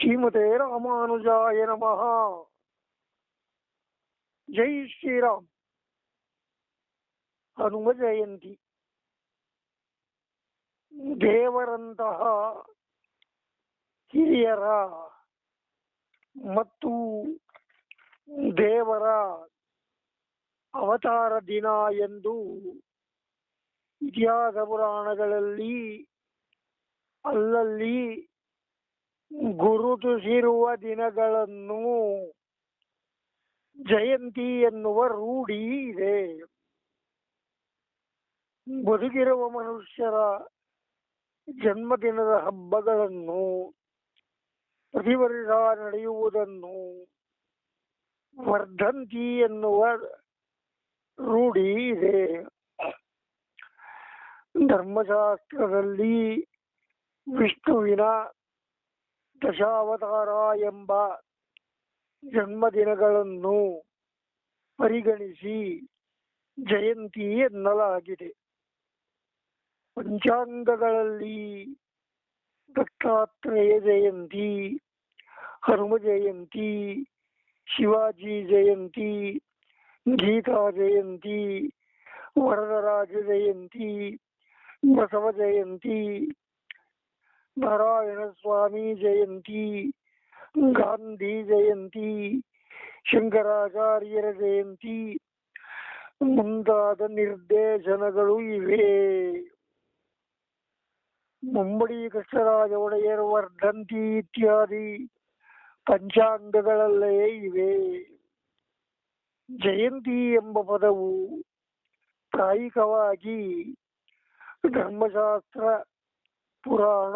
ಶ್ರೀಮತೆ ರಾಮಾನುಜಾಯ ನಮಃ. ಜೈ ಶ್ರೀರಾಮ್. ಹನುಮ ಜಯಂತಿ. ದೇವರಂತಹ ಹಿರಿಯರ ಮತ್ತು ದೇವರ ಅವತಾರ ದಿನ ಎಂದು ಇತಿಹಾಸ ಪುರಾಣಗಳಲ್ಲಿ ಅಲ್ಲಲ್ಲಿ ಗುರುತಿಸಿರುವ ದಿನಗಳನ್ನು ಜಯಂತಿ ಎನ್ನುವ ರೂಢಿ ಇದೆ. ಬದುಕಿರುವ ಮನುಷ್ಯರ ಜನ್ಮದಿನದ ಹಬ್ಬಗಳನ್ನು ಪ್ರತಿ ವರ್ಷ ನಡೆಯುವುದನ್ನು ವರ್ಧಂತಿ ಎನ್ನುವ ರೂಢಿ ಇದೆ. ಧರ್ಮಶಾಸ್ತ್ರದಲ್ಲಿ ವಿಷ್ಣುವಿನ ದಶಾವತಾರ ಎಂಬ ಜನ್ಮದಿನಗಳನ್ನು ಪರಿಗಣಿಸಿ ಜಯಂತಿ ಎನ್ನಲಾಗಿದೆ. ಪಂಚಾಂಗಗಳಲ್ಲಿ ದತ್ತಾತ್ರೇಯ ಜಯಂತಿ, ಹನುಮ ಜಯಂತಿ, ಶಿವಾಜಿ ಜಯಂತಿ, ಗೀತಾ ಜಯಂತಿ, ವರದರಾಜ ಜಯಂತಿ, ಬಸವ ಜಯಂತಿ ನಾರಾಯಣ ಸ್ವಾಮಿ ಜಯಂತಿ ಗಾಂಧಿ ಜಯಂತಿ ಶಂಕರಾಚಾರ್ಯರ ಜಯಂತಿ ಮುಂತಾದ ನಿರ್ದೇಶನಗಳು ಇವೆ ಮುಂಬಡಿ ಕೃಷ್ಣರಾಜ ಒಡೆಯರ್ ವರ್ಧಂತಿ ಇತ್ಯಾದಿ ಪಂಚಾಂಗಗಳಲ್ಲೇ ಇವೆ। ಜಯಂತಿ ಎಂಬ ಪದವು ಪ್ರಾಯಿಕವಾಗಿ ಧರ್ಮಶಾಸ್ತ್ರ, ಪುರಾಣ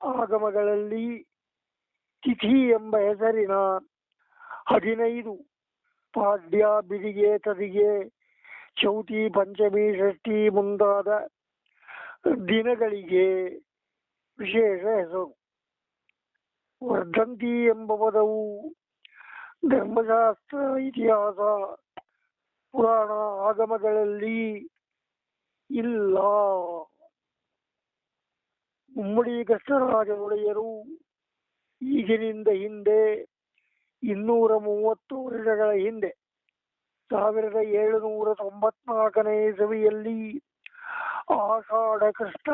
ಆಗಮಗಳಲ್ಲಿ ತಿಥಿ ಎಂಬ ಹೆಸರಿನ ಹದಿನೈದು ಪಾಡ್ಯ ಬಿಡಿಗೆ ತದಿಗೆ ಚೌತಿ ಪಂಚಮಿ ಷಷ್ಠಿ ಮುಂತಾದ ದಿನಗಳಿಗೆ ವಿಶೇಷ ಹೆಸರು. ವರ್ಧಂತಿ ಎಂಬ ಪದವು ಧರ್ಮಶಾಸ್ತ್ರ, ಇತಿಹಾಸ, ಪುರಾಣ ಆಗಮಗಳಲ್ಲಿ ಇಲ್ಲ. ಮುಮ್ಮಡಿ ಕೃಷ್ಣರಾಜ ಒಡೆಯರು ಈಗಿನಿಂದ ಹಿಂದೆ ಇನ್ನೂರ ಮೂವತ್ತು ವರ್ಷಗಳ ಹಿಂದೆ ಸಾವಿರದ ಏಳುನೂರ ತೊಂಬತ್ನಾಲ್ಕನೇ ಇಸವಿಯಲ್ಲಿ ಆಷಾಢ ಕೃಷ್ಣ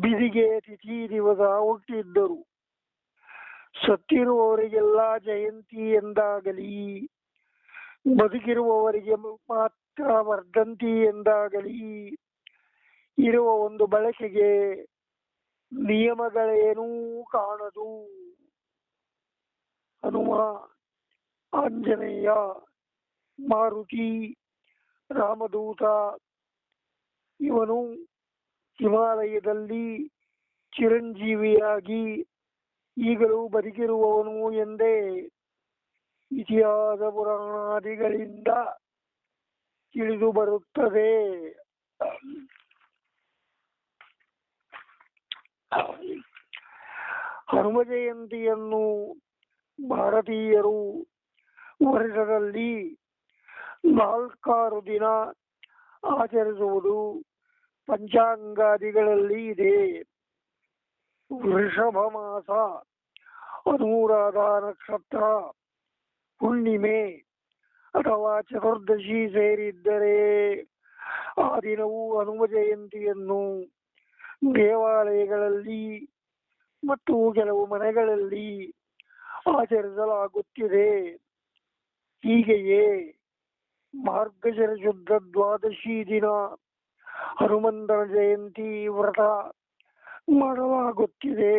ಬಿದಿಗೆ ತಿಥಿ ದಿವಸ ಹುಟ್ಟಿದ್ದರು. ಸತ್ತಿರುವವರಿಗೆಲ್ಲ ಜಯಂತಿ ಎಂದಾಗಲಿ, ಬದುಕಿರುವವರಿಗೆ ಮಾತ್ರ ವರ್ಧಂತಿ ಎಂದಾಗಲಿ ಇರುವ ಒಂದು ಬಳಕೆಗೆ ನಿಯಮಗಳೇನೂ ಕಾಣದು. ಹನುಮ, ಆಂಜನೇಯ, ಮಾರುತಿ, ರಾಮದೂತ, ಇವನು ಹಿಮಾಲಯದಲ್ಲಿ ಚಿರಂಜೀವಿಯಾಗಿ ಈಗಲೂ ಬದುಕಿರುವವನು ಎಂದೇ ಇತಿಹಾಸ ಪುರಾಣಾದಿಗಳಿಂದ ತಿಳಿದು ಬರುತ್ತದೆ. ಹನುಮ ಜಯಂತಿಯನ್ನು ಭಾರತೀಯರು ವರ್ಷದಲ್ಲಿ ನಾಲ್ಕಾರು ದಿನ ಆಚರಿಸುವುದು ಪಂಚಾಂಗಾದಿಗಳಲ್ಲಿ ಇದೆ. ವೃಷಭ ಮಾಸ, ಅನುರಾಧ ನಕ್ಷತ್ರ, ಹುಣ್ಣಿಮೆ ಅಥವಾ ಚತುರ್ದಶಿ ಸೇರಿದ್ದರೆ ಆ ದಿನವೂ ಹನುಮ ಜಯಂತಿಯನ್ನು ದೇವಾಲಯಗಳಲ್ಲಿ ಮತ್ತು ಕೆಲವು ಮನೆಗಳಲ್ಲಿ ಆಚರಿಸಲಾಗುತ್ತಿದೆ. ಹೀಗೆಯೇ ಮಾರ್ಗಶಿರ ಶುದ್ಧ ದ್ವಾದಶಿ ದಿನ ಹನುಮಂತನ ಜಯಂತಿ ವ್ರತ ಮಾಡಲಾಗುತ್ತಿದೆ.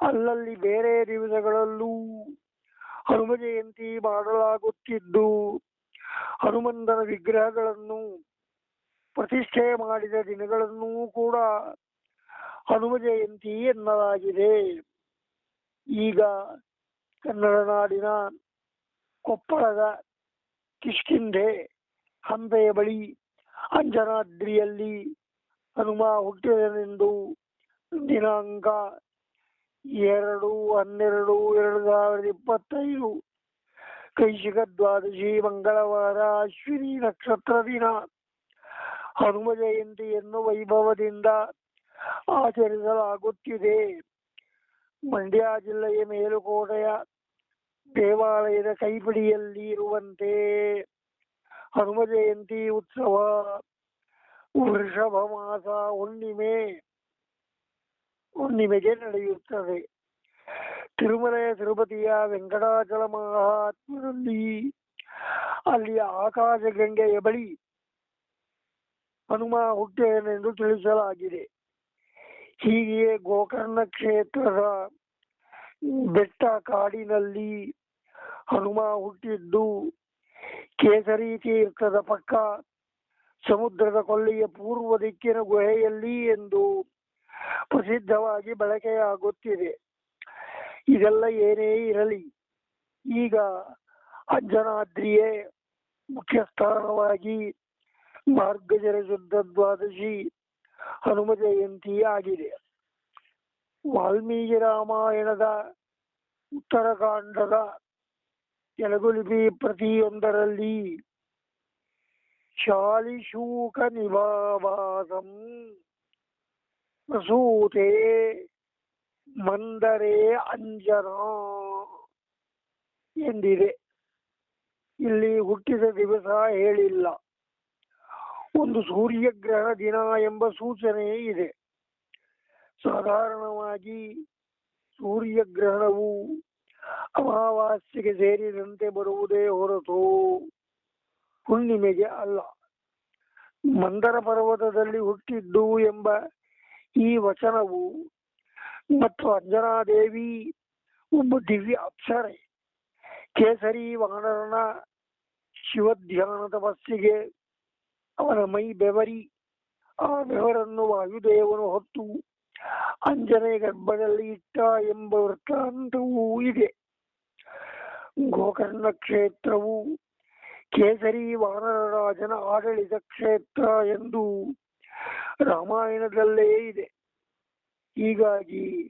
ಅಲ್ಲಲ್ಲಿ ಬೇರೆ ದಿವಸಗಳಲ್ಲೂ ಹನುಮ ಜಯಂತಿ ಮಾಡಲಾಗುತ್ತಿದ್ದು, ಹನುಮಂತನ ವಿಗ್ರಹಗಳನ್ನು ಪ್ರತಿಷ್ಠೆ ಮಾಡಿದ ದಿನಗಳನ್ನೂ ಕೂಡ ಹನುಮ ಜಯಂತಿ ಎನ್ನಲಾಗಿದೆ. ಈಗ ಕನ್ನಡ ನಾಡಿನ ಕೊಪ್ಪಳದ ಕಿಷ್ಕಿಂಧೆ ಹಂಪೆಯ ಬಳಿ ಅಂಜನಾದ್ರಿಯಲ್ಲಿ ಹನುಮ ಹುಟ್ಟಿದನೆಂದು ದಿನಾಂಕ ಎರಡು ಹನ್ನೆರಡು ಎರಡು ಸಾವಿರದ ಇಪ್ಪತ್ತೈದು. ಕೈಶಿಕ ದ್ವಾದಶಿ ಮಂಗಳವಾರ ಅಶ್ವಿನಿ ನಕ್ಷತ್ರ ದಿನ. ಹನುಮ ಜಯಂತಿಯನ್ನು ವೈಭವದಿಂದ ಆಚರಿಸಲಾಗುತ್ತಿದೆ. ಮಂಡ್ಯ ಜಿಲ್ಲೆಯ ಮೇಲುಕೋಟೆಯ ದೇವಾಲಯದ ಕೈಪಿಡಿಯಲ್ಲಿ ಇರುವಂತೆ ಹನುಮ ಜಯಂತಿ ಉತ್ಸವ ವೃಷಭ ಮಾಸ ಹುಣ್ಣಿಮೆ, ಹುಣ್ಣಿಮೆಗೆ ನಡೆಯುತ್ತದೆ. ತಿರುಮಲೆಯ ತಿರುಪತಿಯ ವೆಂಕಟಾಚಲ ಮಹಾತ್ಮರಲ್ಲಿ ಆಕಾಶ ಗಂಗೆಯ ಬಳಿ ಹನುಮ ಹುಟ್ಟೇನೆಂದು ತಿಳಿಸಲಾಗಿದೆ. ಹೀಗೆಯೇ ಗೋಕರ್ಣ ಕ್ಷೇತ್ರದ ಬೆಟ್ಟ ಕಾಡಿನಲ್ಲಿ ಹನುಮ ಹುಟ್ಟಿದ್ದು ಕೇಸರಿ ತೀರ್ಥದ ಪಕ್ಕ ಸಮುದ್ರದ ಕೊಲ್ಲಿಯ ಪೂರ್ವ ದಿಕ್ಕಿನ ಗುಹೆಯಲ್ಲಿ ಎಂದು ಪ್ರಸಿದ್ಧವಾಗಿ ಬಳಕೆಯಾಗುತ್ತಿದೆ. ಇದೆಲ್ಲ ಏನೇ ಇರಲಿ, ಈಗ ಅಂಜನಾದ್ರಿಯೇ ಮುಖ್ಯ ಸ್ಥಾನವಾಗಿ ಮಾರ್ಗಜರ ಶುದ್ಧ ದ್ವಾದಶಿ ಹನುಮ ಜಯಂತಿ ಆಗಿದೆ ವಾಲ್ಮೀಕಿ ರಾಮಾಯಣದ ಉತ್ತರಕಾಂಡದ ತೆಲುಗು ಲಿಪಿ ಪ್ರತಿಯೊಂದರಲ್ಲಿ ಶಾಲಿಶೂಕ ನಿವಾಸಂ ಪ್ರಸೂತೆ ಮಂದರೇ ಅಂಜನ ಎಂದಿದೆ. ಇಲ್ಲಿ ಹುಟ್ಟಿದ ದಿವಸ ಹೇಳಿಲ್ಲ. ಒಂದು ಸೂರ್ಯಗ್ರಹಣ ದಿನ ಎಂಬ ಸೂಚನೆ ಇದೆ. ಸಾಧಾರಣವಾಗಿ ಸೂರ್ಯಗ್ರಹಣವು ಅಮಾವಾಸ್ಯೆಗೆ ಸೇರಿದಂತೆ ಬರುವುದೇ ಹೊರತು ಹುಣ್ಣಿಮೆಗೆ ಅಲ್ಲ. ಮಂದರ ಪರ್ವತದಲ್ಲಿ ಹುಟ್ಟಿದ್ದು ಎಂಬ ಈ ವಚನವು ಮತ್ತು ಅಂಜನಾದೇವಿ ಒಬ್ಬ ದಿವ್ಯ ಅಪ್ಸರೆ. ಕೇಸರಿ ವಾನರನ ಶಿವಧ್ಯಾನ ತಪಸ್ಸಿಗೆ ಅವನ ಮೈ ಬೆವರಿ, ಆ ಬೆವರನ್ನು ವಾಯುದೇವನು ಹೊತ್ತು ಅಂಜನೆ ಗರ್ಭದಲ್ಲಿ ಇಟ್ಟ ಎಂಬ ವೃತ್ತಾಂತವೂ ಇದೆ. ಗೋಕರ್ಣ ಕ್ಷೇತ್ರವು ಕೇಸರಿ ವಾನರರಾಜನ ಆಡಳಿತ ಕ್ಷೇತ್ರ ಎಂದು ರಾಮಾಯಣದಲ್ಲೇ ಇದೆ. ಹೀಗಾಗಿ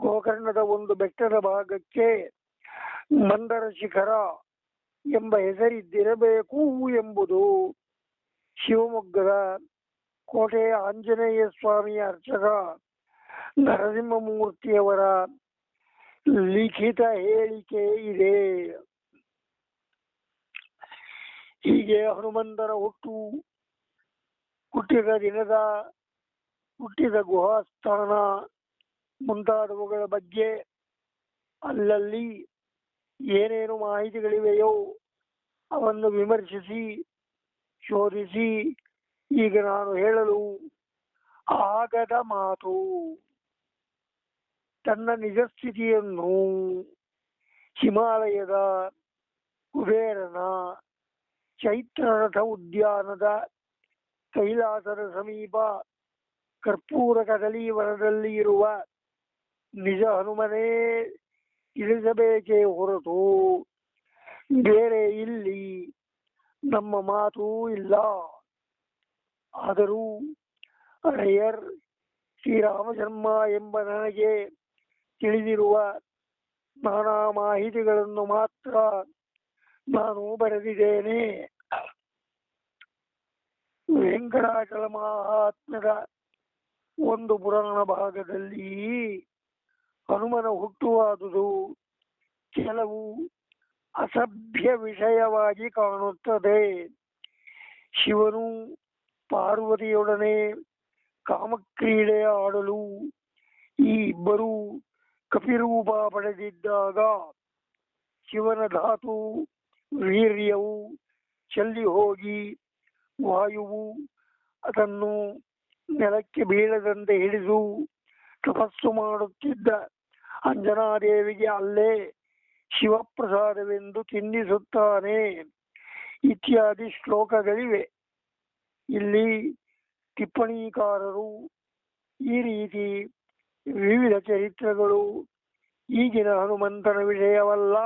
ಗೋಕರ್ಣದ ಒಂದು ಬೆಟ್ಟದ ಭಾಗಕ್ಕೆ ಮಂದರ ಶಿಖರ ಎಂಬ ಹೆಸರಿದ್ದಿರಬೇಕು ಎಂಬುದು ಶಿವಮೊಗ್ಗದ ಕೋಟೆ ಆಂಜನೇಯ ಸ್ವಾಮಿಯ ಅರ್ಚಕ ನರಸಿಂಹಮೂರ್ತಿಯವರ ಲಿಖಿತ ಹೇಳಿಕೆ ಇದೆ. ಹೀಗೆ ಹನುಮಂತನ ಹುಟ್ಟು ಹುಟ್ಟಿದ ದಿನದ ಹುಟ್ಟಿದ ಗುಹಾಸ್ಥಾನ ಮುಂತಾದವುಗಳ ಬಗ್ಗೆ ಅಲ್ಲಲ್ಲಿ ಏನೇನು ಮಾಹಿತಿಗಳಿವೆಯೋ ಅವನ್ನು ವಿಮರ್ಶಿಸಿ ಶೋಧಿಸಿ, ಈಗ ನಾನು ಹೇಳಲು ಆಗದ ಮಾತು. ತನ್ನ ನಿಜಸ್ಥಿತಿಯನ್ನು ಹಿಮಾಲಯದ ಕುಬೇರನ ಚೈತ್ರರಥ ಉದ್ಯಾನದ ಕೈಲಾಸದ ಸಮೀಪ ಕರ್ಪೂರ ಕದಲೀವನದಲ್ಲಿ ಇರುವ ನಿಜ ಹನುಮನೇ ತಿಳಿಸಬೇಕೇ ಹೊರತು ಬೇರೆ ಇಲ್ಲಿ ನಮ್ಮ ಮಾತು ಇಲ್ಲ. ಆದರೂ ಅಡೆಯರ್ ಶ್ರೀರಾಮಶರ್ಮ ಎಂಬ ನನಗೆ ತಿಳಿದಿರುವ ನಾನಾ ಮಾಹಿತಿಗಳನ್ನು ಮಾತ್ರ ನಾನು ಬರೆದಿದ್ದೇನೆ. ವೆಂಕಟಾಚಲ ಮಹಾತ್ಮದ ಒಂದು ಪುರಾಣ ಭಾಗದಲ್ಲಿ ಹನುಮನ ಹುಟ್ಟುವಾದುದು ಕೆಲವು ಅಸಭ್ಯ ವಿಷಯವಾಗಿ ಕಾಣುತ್ತದೆ. ಶಿವನು ಪಾರ್ವತಿಯೊಡನೆ ಕಾಮಕ್ರೀಡೆ ಆಡಲು ಈ ಇಬ್ಬರು ಕಪಿರೂಪ ಪಡೆದಿದ್ದಾಗ ಶಿವನ ಧಾತು, ವೀರ್ಯವು ಚೆಲ್ಲಿ ಹೋಗಿ ವಾಯುವು ಅದನ್ನು ನೆಲಕ್ಕೆ ಬೀಳದಂತೆ ಹಿಡಿದು ತಪಸ್ಸು ಮಾಡುತ್ತಿದ್ದ ಅಂಜನಾದೇವಿಗೆ ಅಲ್ಲೇ ಶಿವಪ್ರಸಾದವೆಂದು ತಿನ್ನಿಸುತ್ತಾನೆ. ಇತ್ಯಾದಿ ಶ್ಲೋಕಗಳಿವೆ. ಇಲ್ಲಿ ಟಿಪ್ಪಣಿಕಾರರು ಈ ರೀತಿ ವಿವಿಧ ಚರಿತ್ರೆಗಳು, ಈಗಿನ ಹನುಮಂತನ ವಿಷಯವಲ್ಲ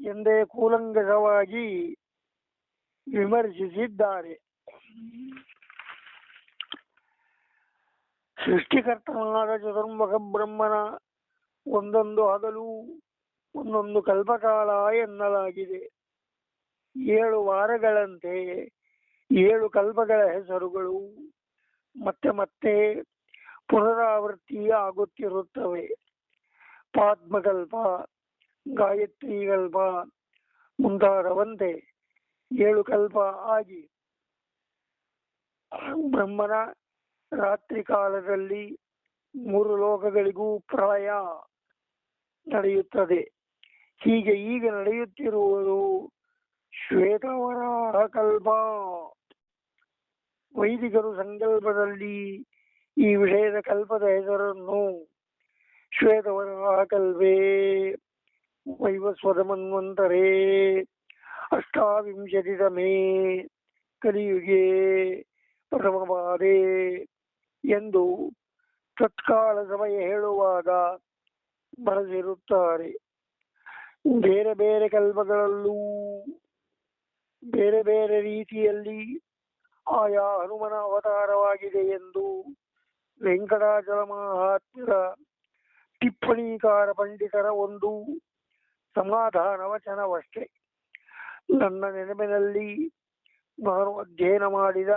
ಎಂದೇ ಕೂಲಂಕಷವಾಗಿ ವಿಮರ್ಶಿಸಿದ್ದಾರೆ. ಸೃಷ್ಟಿಕರ್ತನಾದ ಚತುರ್ಮುಖ ಬ್ರಹ್ಮನ ಒಂದೊಂದು ಹಗಲು ಒಂದೊಂದು ಕಲ್ಪಕಾಲ ಎನ್ನಲಾಗಿದೆ. ಏಳು ವಾರಗಳಂತೆ ಏಳು ಕಲ್ಪಗಳ ಹೆಸರುಗಳು ಮತ್ತೆ ಮತ್ತೆ ಪುನರಾವೃತ್ತಿ ಆಗುತ್ತಿರುತ್ತವೆ. ಪಾದ್ಮಕಲ್ಪ, ಗಾಯತ್ರಿ ಕಲ್ಪ ಮುಂತಾದವಂತೆ ಏಳು ಕಲ್ಪ ಆಗಿ ಬ್ರಹ್ಮನ ರಾತ್ರಿ ಕಾಲದಲ್ಲಿ ಮೂರು ಲೋಕಗಳಿಗೂ ಪ್ರಳಯ ನಡೆಯುತ್ತದೆ. ಹೀಗೆ ಈಗ ನಡೆಯುತ್ತಿರುವುದು ಶ್ವೇತವರಾಹ ಕಲ್ಪ. ವೈದಿಕರು ಸಂಕಲ್ಪದಲ್ಲಿ ಈ ವಿಷಯದ ಕಲ್ಪದ ಹೆಸರನ್ನು ಶ್ವೇತವರಾಹ ಕಲ್ಪೇ ವೈವಸ್ವದ ಮನ್ವಂತರೇ ಅಷ್ಟಾವಿಂಶತಿತಮೇ ಕಲಿಯುಗೆ ಪ್ರಥಮವಾದೆ ಎಂದು ತತ್ಕಾಲ ಸಮಯ ಹೇಳುವಾಗ ಬಳಸಿರುತ್ತಾರೆ ಬೇರೆ ಬೇರೆ ಕಲ್ಪಗಳಲ್ಲೂ, ಬೇರೆ ಬೇರೆ ರೀತಿಯಲ್ಲಿ ಆಯಾ ಹನುಮನ ಅವತಾರವಾಗಿದೆ ಎಂದು ವೆಂಕಟಾಚಲ ಮಹಾತ್ಮರ ಟಿಪ್ಪಣಿಕಾರ ಪಂಡಿತರ ಒಂದು ಸಮಾಧಾನ ವಚನವಷ್ಟೇ ನನ್ನ ನೆನಪಿನಲ್ಲಿ ನಾನು ಅಧ್ಯಯನ ಮಾಡಿದ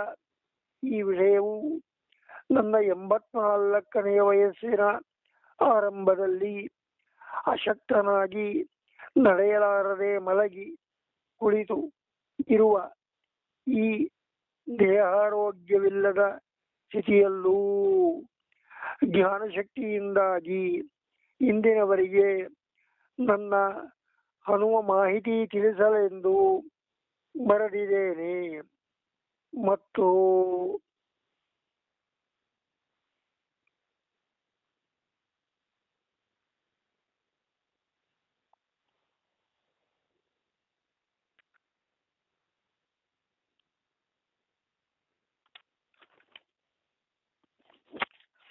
ಈ ವಿಷಯವು ನನ್ನ ಎಂಬತ್ನಾಲ್ಕನೆಯ ವಯಸ್ಸಿನ ಆರಂಭದಲ್ಲಿ ಅಶಕ್ತನಾಗಿ ನಡೆಯಲಾರದೆ ಮಲಗಿ ಕುಳಿತು ಇರುವ ಈ ದೇಹಾರೋಗ್ಯವಿಲ್ಲದ ಸ್ಥಿತಿಯಲ್ಲೂ ಜ್ಞಾನಶಕ್ತಿಯಿಂದಾಗಿ ಇಂದಿನವರಿಗೆ ನನ್ನ ಅನುವ ಮಾಹಿತಿ ತಿಳಿಸಲೆಂದು ಬರೆದಿದ್ದೇನೆ. ಮತ್ತು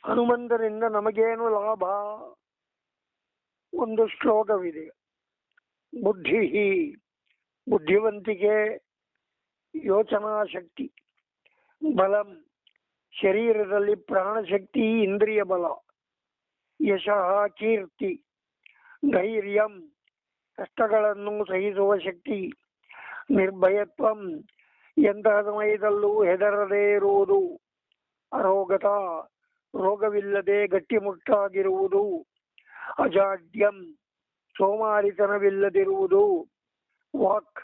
ಹನುಮಂತರಿಂದ ನಮಗೇನು ಲಾಭ? ಒಂದು ಶ್ಲೋಕವಿದೆ. ಬುದ್ಧಿ ಬುದ್ಧಿವಂತಿಕೆ ಯೋಚನಾ ಶಕ್ತಿ ಬಲಂ, ಶರೀರದಲ್ಲಿ ಪ್ರಾಣಶಕ್ತಿ, ಇಂದ್ರಿಯ ಬಲ, ಯಶಃ, ಕೀರ್ತಿ, ಧೈರ್ಯಂ, ಕಷ್ಟಗಳನ್ನು ಸಹಿಸುವ ಶಕ್ತಿ, ನಿರ್ಭಯತ್ವಂ ಎಂತಹ ಸಮಯದಲ್ಲೂ ಹೆದರದೇ ಇರುವುದು, ಅರೋಗತ ರೋಗವಿಲ್ಲದೆ ಗಟ್ಟಿಮುಟ್ಟಾಗಿರುವುದು. ಅಜಾಡ್ಯಂ ಸೋಮಾರಿತನವಿಲ್ಲದಿರುವುದು. ವಾಕ್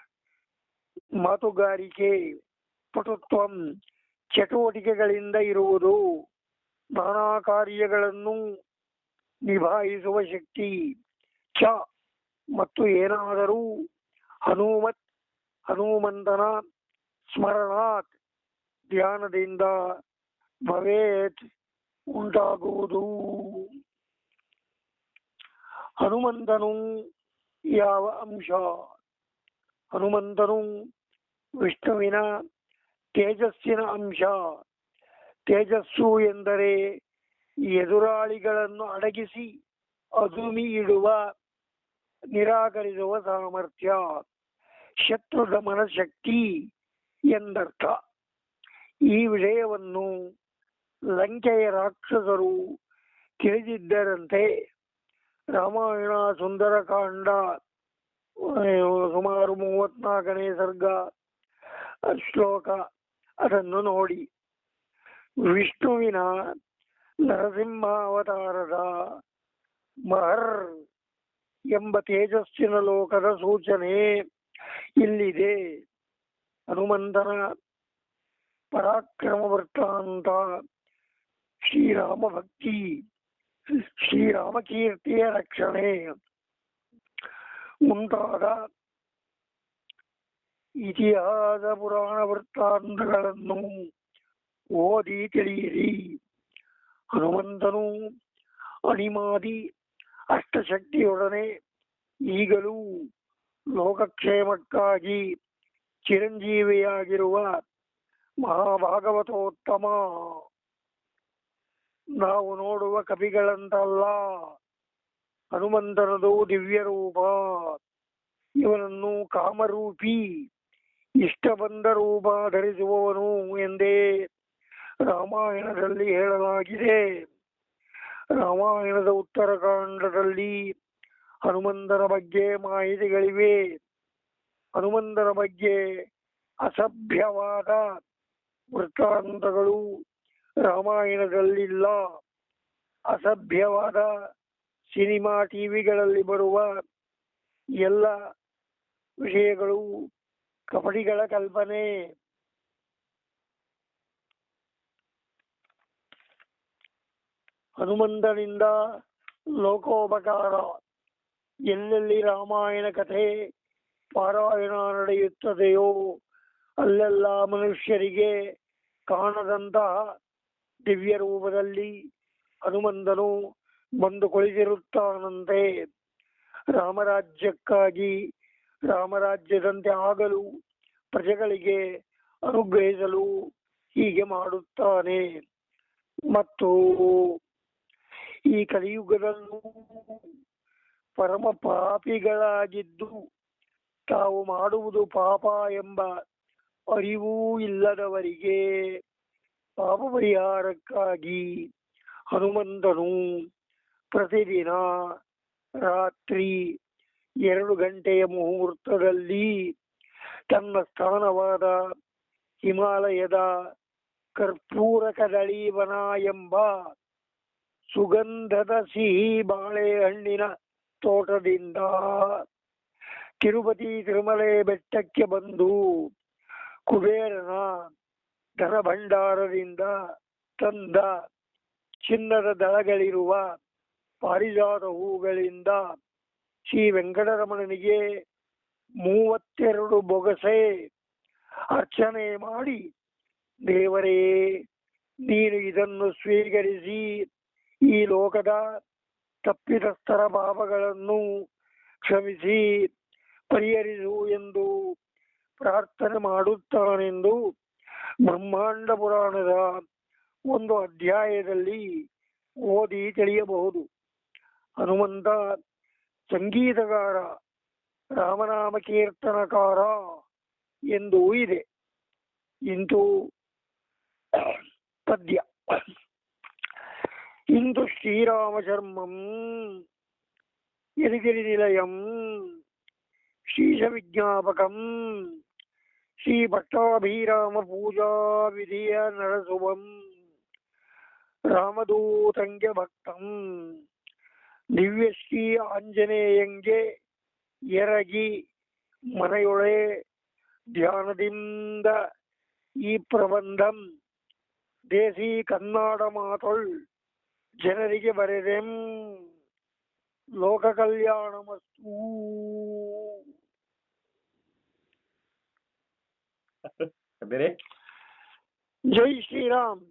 ಮಾತುಗಾರಿಕೆ ಪಟುತ್ವಂ ಚಟುವಟಿಕೆಗಳಿಂದ ಇರುವುದು. ನಾನಾ ಕಾರ್ಯಗಳನ್ನು ನಿಭಾಯಿಸುವ ಶಕ್ತಿ ಚ ಮತ್ತು ಏನಾದರೂ ಹನುಮತ್, ಹನುಮಂತನ ಸ್ಮರಣಾತ್ ಧ್ಯಾನದಿಂದ ಭವೇತ್. ಉಂಟಾಗುವುದು. ಹನುಮಂತನು ಯಾವ ಅಂಶ? ಹನುಮಂತನು ವಿಷ್ಣುವಿನ ತೇಜಸ್ಸಿನ ಅಂಶ. ತೇಜಸ್ಸು ಎಂದರೆ ಎದುರಾಳಿಗಳನ್ನು ಅಡಗಿಸಿ ಅದುಮಿ ಇಡುವ ನಿರಾಕರಿಸುವ ಸಾಮರ್ಥ್ಯ. ಶತ್ರು ದಮನ ಶಕ್ತಿ ಎಂದರ್ಥ. ಈ ವಿಷಯವನ್ನು ಲಂಕೆಯ ರಾಕ್ಷಸರು ತಿಳಿದಿದ್ದರಂತೆ ರಾಮಾಯಣ, ಸುಂದರಕಾಂಡ ಸುಮಾರು ಮೂವತ್ನಾಲ್ಕನೇ ಸರ್ಗ, ಶ್ಲೋಕ, ಅದನ್ನು ನೋಡಿ. ವಿಷ್ಣುವಿನ ನರಸಿಂಹ ಅವತಾರದ ಮಹರ್ ಎಂಬ ತೇಜಸ್ಸಿನ ಲೋಕದ ಸೂಚನೆ ಇಲ್ಲಿದೆ. ಹನುಮಂತನ ಪರಾಕ್ರಮ ವೃತ್ತಾಂತ ಶ್ರೀರಾಮ ಭಕ್ತಿ ಶ್ರೀರಾಮ ಕೀರ್ತಿಯ ರಕ್ಷಣೆ ಮುಂತಾದ ಇತಿಹಾಸ ಪುರಾಣ ವೃತ್ತಾಂತಗಳನ್ನು ಓದಿ ತಿಳಿಯಿರಿ. ಹನುಮಂತನು ಅಣಿಮಾದಿ ಅಷ್ಟಶಕ್ತಿಯೊಡನೆ ಈಗಲೂ ಲೋಕಕ್ಷೇಮಕ್ಕಾಗಿ ಚಿರಂಜೀವಿಯಾಗಿರುವ ಮಹಾಭಾಗವತೋತ್ತಮ ನಾವು ನೋಡುವ ಕವಿಗಳಂತಲ್ಲ. ಹನುಮಂತನದು ದಿವ್ಯ ರೂಪ. ಇವನನ್ನು ಕಾಮರೂಪಿ. ಇಷ್ಟ ಬಂದ ರೂಪ ಧರಿಸುವವನು ಎಂದೇ ರಾಮಾಯಣದಲ್ಲಿ ಹೇಳಲಾಗಿದೆ. ರಾಮಾಯಣದ ಉತ್ತರಕಾಂಡದಲ್ಲಿ ಹನುಮಂತನ ಬಗ್ಗೆ ಮಾಹಿತಿಗಳಿವೆ. ಹನುಮಂತನ ಬಗ್ಗೆ ಅಸಭ್ಯವಾದ ವೃತ್ತಾಂತಗಳು ರಾಮಾಯಣದಲ್ಲಿಲ್ಲ. ಅಸಭ್ಯವಾದ ಸಿನಿಮಾ ಟಿವಿಗಳಲ್ಲಿ ಬರುವ ಎಲ್ಲ ವಿಷಯಗಳು ಕಪಟಿಗಳ ಕಲ್ಪನೆ. ಹನುಮಂತನಿಂದ ಲೋಕೋಪಕಾರ. ಎಲ್ಲೆಲ್ಲಿ ರಾಮಾಯಣ ಕಥೆ ಪಾರಾಯಣ ನಡೆಯುತ್ತದೆಯೋ ಅಲ್ಲೆಲ್ಲ ಮನುಷ್ಯರಿಗೆ ಕಾಣದಂತಹ ದಿವ್ಯ ರೂಪದಲ್ಲಿ ಹನುಮಂತನು ಬಂದು ಕುಳಿತಿರುತ್ತಾನಂತೆ ರಾಮರಾಜ್ಯಕ್ಕಾಗಿ ರಾಮರಾಜ್ಯದಂತೆ ಆಗಲು ಪ್ರಜೆಗಳಿಗೆ ಅನುಗ್ರಹಿಸಲು ಹೀಗೆ ಮಾಡುತ್ತಾನೆ. ಮತ್ತು ಈ ಕಲಿಯುಗದಲ್ಲೂ ಪರಮ ಪಾಪಿಗಳಾಗಿದ್ದು ತಾವು ಮಾಡುವುದು ಪಾಪ ಎಂಬ ಅರಿವೂ ಇಲ್ಲದವರಿಗೆ ಪಾಪ ಪರಿಹಾರಕ್ಕಾಗಿ ಹನುಮಂತನು ಪ್ರತಿದಿನ ರಾತ್ರಿ ಎರಡು ಗಂಟೆಯ ಮುಹೂರ್ತದಲ್ಲಿ ತನ್ನ ಸ್ಥಾನವಾದ ಹಿಮಾಲಯದ ಕರ್ಪೂರ ಕದಳೀವನ ಎಂಬ ಸುಗಂಧದ ಸಿಹಿ ಬಾಳೆಹಣ್ಣಿನ ತೋಟದಿಂದ ತಿರುಪತಿ ತಿರುಮಲೆ ಬೆಟ್ಟಕ್ಕೆ ಬಂದು ಕುಬೇರನ ಧನ ಭಂಡಾರದಿಂದ ತಂದ ಚಿನ್ನದ ದಳಗಳಿರುವ ಪಾರಿಜಾತ ಹೂಗಳಿಂದ ಶ್ರೀ ವೆಂಕಟರಮಣನಿಗೆ ಮೂವತ್ತೆರಡು ಬೊಗಸೆ ಅರ್ಚನೆ ಮಾಡಿ, ದೇವರೇ, ನೀನು ಇದನ್ನು ಸ್ವೀಕರಿಸಿ, ಈ ಲೋಕದ ತಪ್ಪಿತಸ್ಥರ ಭಾವಗಳನ್ನು ಕ್ಷಮಿಸಿ, ಪರಿಹರಿಸು ಎಂದು ಪ್ರಾರ್ಥನೆ ಮಾಡುತ್ತಾನೆಂದು ಬ್ರಹ್ಮಾಂಡ ಪುರಾಣದ ಒಂದು ಅಧ್ಯಾಯದಲ್ಲಿ ಓದಿ ತಿಳಿಯಬಹುದು. ಹನುಮಂತ, ಸಂಗೀತಗಾರ ರಾಮನಾಮ ಕೀರ್ತನಕಾರ ಎಂದು ಇದೆ. ಇಂದು ಪದ್ಯ. ಇಂದು ಶ್ರೀರಾಮಚರ್ಮಂ ಎರಿಗಿರಿ ನಿಲಯಂ ಶ್ರೀಶ ವಿಜ್ಞಾಪಕಂ ಶ್ರೀ ಪಟ್ಟಾಭಿರಾಮ ಪೂಜಾ ವಿಧಿಯ ನರಸುವಂ ರಾಮದೂತಂಗೆ ಭಕ್ತಂ ದಿವ್ಯ ಶ್ರೀ ಆಂಜನೇಯಂಗೆ ಎರಗಿ ಮನೆಯೊಳೆ ಧ್ಯಾನದಿಂದ ಈ Berek. जय श्री राम